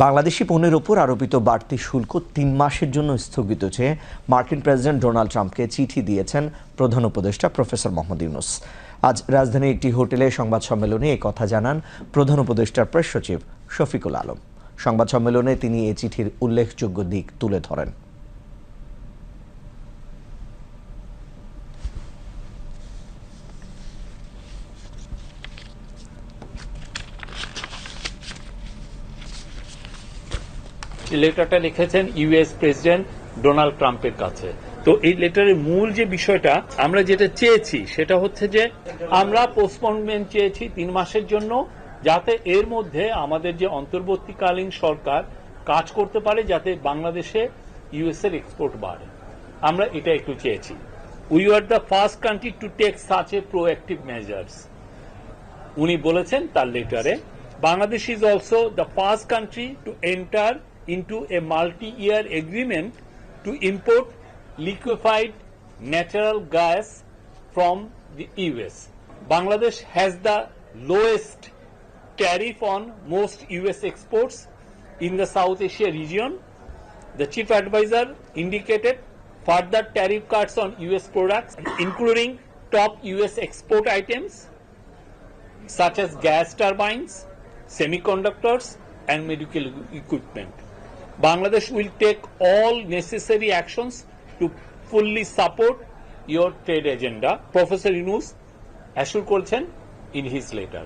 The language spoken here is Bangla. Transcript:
বাংলাদেশি পণ্যের ওপর আরোপিত বাড়তি শুল্ক তিন মাসের জন্য স্থগিত চেয়ে মার্কিন প্রেসিডেন্ট ডোনাল্ড ট্রাম্পকে চিঠি দিয়েছেন প্রধান উপদেষ্টা প্রফেসর মোহাম্মদ ইউনুস। আজ রাজধানীর একটি হোটেলে সংবাদ সম্মেলনে এ কথা জানান প্রধান উপদেষ্টার প্রেস সচিব শফিকুল আলম। সংবাদ সম্মেলনে তিনি এই চিঠির উল্লেখযোগ্য দিক তুলে ধরেন। লেটারটা লিখেছেন ইউএস প্রেসিডেন্ট ডোনাল্ড ট্রাম্পের কাছে। তো এই লেটারের মূল যে বিষয়টা আমরা যেটা চেয়েছি সেটা হচ্ছে যে আমরা পোস্টপোনমেন্ট চেয়েছি তিন মাসের জন্য যাতে এর মধ্যে আমাদের যে অন্তর্বর্তীকালীন সরকার কাজ করতে পারে যাতে বাংলাদেশে ইউএস এর এক্সপোর্ট বাড়ে। আমরা এটা একটু চেয়েছি। We are the first country to take such a proactive measures উনি বলেছেন তার লেটারে Bangladesh is also the first country to enter into a multi-year agreement to import liquefied natural gas from the US. Bangladesh has the lowest tariff on most US exports in the South Asia region. The chief advisor indicated further tariff cuts on US products, including top US export items such as gas turbines, semiconductors, and medical equipment. Bangladesh will take all necessary actions to fully support your trade agenda. Professor Yunus assure করেছেন in his letter.